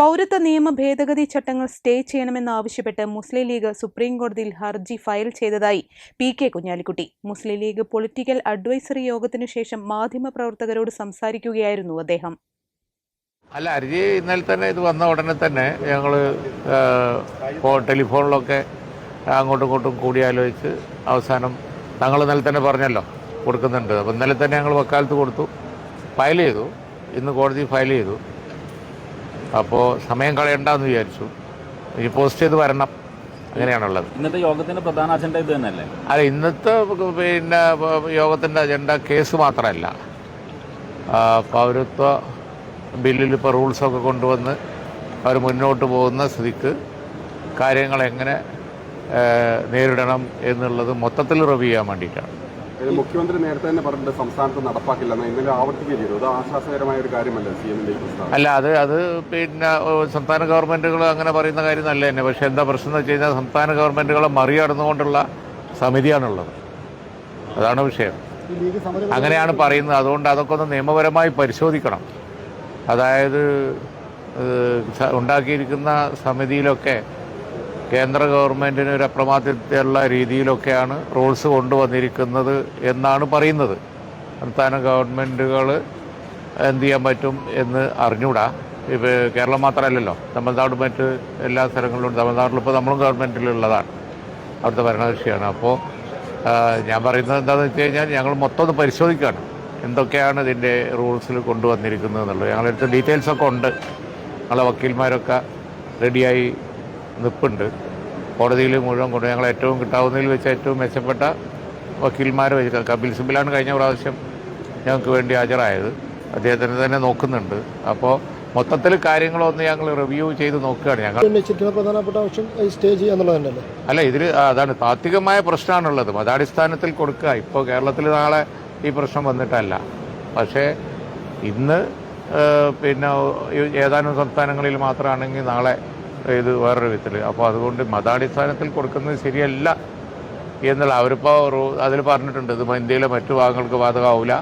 പൗരത്വ നിയമ ഭേദഗതി ചട്ടങ്ങൾ സ്റ്റേ ചെയ്യണമെന്നാവശ്യപ്പെട്ട് മുസ്ലിം ലീഗ് സുപ്രീം കോടതിയിൽ ഹർജി ഫയൽ ചെയ്തതായി P K Kunhalikutty. Muslim League political advisory യോഗത്തിനു ശേഷം മാധ്യമപ്രവർത്തകരോട് സംസാരിക്കുകയായിരുന്നു അദ്ദേഹം. അല്ല ഹർജി ഇന്നലെ തന്നെ ഇത് വന്ന ഉടനെ തന്നെ ഞങ്ങൾ ടെലിഫോണിലൊക്കെ അങ്ങോട്ടും ഇങ്ങോട്ടും കൂടിയാലോചിച്ച് അവസാനം ഞങ്ങൾ ഇന്നലെ തന്നെ പറഞ്ഞല്ലോ കൊടുക്കുന്നുണ്ട്. അപ്പോൾ ഇന്നലെ തന്നെ ഞങ്ങൾ വക്കാലത്ത് കൊടുത്തു ഫയൽ ചെയ്തു. ഇന്ന് കോടതി ഫയൽ ചെയ്തു. അപ്പോൾ സമയം കളയണ്ടെന്ന് വിചാരിച്ചു. ഇനി പോസ്റ്റ് ചെയ്ത് വരണം. അങ്ങനെയാണുള്ളത്. ഇന്നത്തെ യോഗത്തിന്റെ പ്രധാന അജണ്ട ഇത് തന്നെയല്ലേ? അല്ല ഇന്നത്തെ പിന്നെ യോഗത്തിന്റെ അജണ്ട കേസ് മാത്രമല്ല. പൗരത്വ ബില്ലിൽ ഇപ്പോൾ റൂൾസൊക്കെ കൊണ്ടുവന്ന് അവർ മുന്നോട്ട് പോകുന്ന സ്ഥിതിക്ക് കാര്യങ്ങൾ എങ്ങനെ നേരിടണം എന്നുള്ളത് മൊത്തത്തിൽ റിവ്യൂ ചെയ്യാൻ വേണ്ടിയിട്ടാണ്. മുഖ്യമന്ത്രി നേരത്തെ തന്നെ പറഞ്ഞിട്ട് സംസ്ഥാനത്ത് നടപ്പാക്കില്ലെന്ന്. ഇന്നലെ ആവർത്തിക്കുകയും അത് ആശ്വാസകരമായ ഒരു കാര്യമല്ല സി എമ്മിന്റെ അല്ല അത് അത് പിന്നെ സംസ്ഥാന ഗവൺമെന്റുകൾ അങ്ങനെ പറയുന്ന കാര്യം നല്ല തന്നെ പക്ഷേ എന്താ പ്രശ്നം എന്ന് വെച്ച് കഴിഞ്ഞാൽ സംസ്ഥാന ഗവൺമെന്റുകളെ മറികടന്നുകൊണ്ടുള്ള സമിതിയാണുള്ളത്. അതാണ് വിഷയം. അങ്ങനെയാണ് പറയുന്നത്. അതുകൊണ്ട് അതൊക്കെ ഒന്ന് നിയമപരമായി പരിശോധിക്കണം. അതായത് ഉണ്ടാക്കിയിരിക്കുന്ന സമിതിയിലൊക്കെ കേന്ദ്ര ഗവൺമെന്റിന് ഒരു അപ്രമാദിത്വമുള്ള രീതിയിലൊക്കെയാണ് റൂൾസ് കൊണ്ടുവന്നിരിക്കുന്നത് എന്നാണ് പറയുന്നത്. സംസ്ഥാന ഗവൺമെന്റുകൾ എന്ത് ചെയ്യാൻ പറ്റും എന്ന് അറിഞ്ഞുകൂടാ ഇപ്പോൾ കേരളം മാത്രമല്ലല്ലോ. തമിഴ്നാട് മറ്റ് എല്ലാ സ്ഥലങ്ങളിലും തമിഴ്നാട്ടിലിപ്പോൾ നമ്മളും ഗവൺമെന്റിലുള്ളതാണ് അവിടുത്തെ ഭരണകക്ഷിയാണ്. അപ്പോൾ ഞാൻ പറയുന്നത് എന്താണെന്ന് വെച്ച് കഴിഞ്ഞാൽ ഞങ്ങൾ മൊത്തം ഒന്ന് പരിശോധിക്കുകയാണ്. എന്തൊക്കെയാണ് ഇതിന്റെ റൂൾസിൽ കൊണ്ടുവന്നിരിക്കുന്നത് എന്നുള്ളത്. ഞങ്ങളെടുത്ത് ഡീറ്റെയിൽസൊക്കെ ഉണ്ട്. ഞങ്ങളെ വക്കീൽമാരൊക്കെ റെഡിയായി നിൽപ്പുണ്ട് കോടതിയിൽ മുഴുവൻ കൊണ്ട് ഞങ്ങൾ ഏറ്റവും കിട്ടാവുന്നതിൽ വെച്ച് ഏറ്റവും മെച്ചപ്പെട്ട വക്കീൽമാരെ വെച്ച് കപിൽ സിബിലാണ് കഴിഞ്ഞ പ്രാവശ്യം ഞങ്ങൾക്ക് വേണ്ടി ഹാജരായത്. അദ്ദേഹത്തിന് തന്നെ നോക്കുന്നുണ്ട്. അപ്പോൾ മൊത്തത്തിൽ കാര്യങ്ങളൊന്ന് ഞങ്ങൾ റിവ്യൂ ചെയ്ത് നോക്കുകയാണ്. ഞങ്ങൾ പ്രധാനപ്പെട്ട ആവശ്യം സ്റ്റേ ചെയ്യാന്നുള്ളതല്ലേ അല്ല ഇതിൽ അതാണ് താത്വികമായ പ്രശ്നമാണുള്ളത്. മതാടിസ്ഥാനത്തിൽ കൊടുക്കുക. ഇപ്പോൾ കേരളത്തിൽ നാളെ ഈ പ്രശ്നം വന്നിട്ടല്ല. പക്ഷേ ഇന്ന് പിന്നെ ഏതാനും സംസ്ഥാനങ്ങളിൽ മാത്രമാണെങ്കിൽ നാളെ ഇത് വേറൊരു വിധത്തിൽ. അപ്പോൾ അതുകൊണ്ട് മതാടിസ്ഥാനത്തിൽ കൊടുക്കുന്നത് ശരിയല്ല എന്നുള്ള അവരിപ്പോൾ അതിൽ പറഞ്ഞിട്ടുണ്ട്. ഇത് ഇന്ത്യയിലെ മറ്റു ഭാഗങ്ങൾക്ക് ബാധകമാവില്ല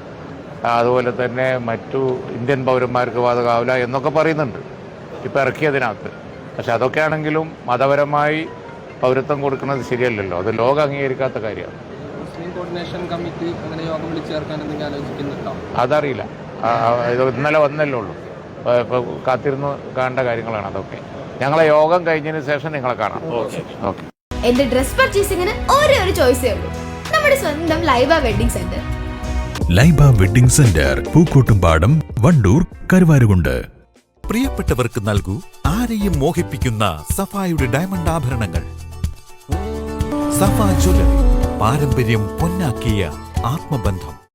അതുപോലെ തന്നെ മറ്റു ഇന്ത്യൻ പൗരന്മാർക്ക് ബാധകമാവില്ല എന്നൊക്കെ പറയുന്നുണ്ട്. ഇപ്പോൾ ഇറക്കിയതിനകത്ത് പക്ഷെ അതൊക്കെ ആണെങ്കിലും മതപരമായി പൗരത്വം കൊടുക്കുന്നത് ശരിയല്ലല്ലോ. അത് ലോകം അംഗീകരിക്കാത്ത കാര്യമാണ്. മുസ്ലിം കോർഡിനേഷൻ കമ്മിറ്റി അങ്ങനെ യോഗം വിളിച്ചു ചേർക്കാൻ എന്തെങ്കിലും ആലോചിക്കുന്നുണ്ടോ? അതറിയില്ല. ഇത് ഇന്നലെ വന്നല്ലേ ഉള്ളൂ. ഇപ്പോൾ കാത്തിരുന്ന് കാണേണ്ട കാര്യങ്ങളാണ് അതൊക്കെ. ഞങ്ങളെ യോഗം കഴിഞ്ഞതിന് ശേഷം നിങ്ങളെ കാണാം. ഓക്കെ. എന്റെ ഡ്രസ് പർച്ചേസിംഗിന് ഒരേ ഒരു ചോയ്സേ ഉള്ളൂ. നമ്മുടെ സ്വന്തം Laiba wedding centre. Laiba wedding centre Pookkottumpadam Wandoor Karuvarakundu. പ്രിയപ്പെട്ടവർക്ക് നൽകൂ ആരെയും മോഹിപ്പിക്കുന്ന സഫായുടെ ഡയമണ്ട് ആഭരണങ്ങൾ. സഫ ജ്വല്ലറി പാരമ്പര്യം പൊന്നാക്കിയ ആത്മബന്ധം.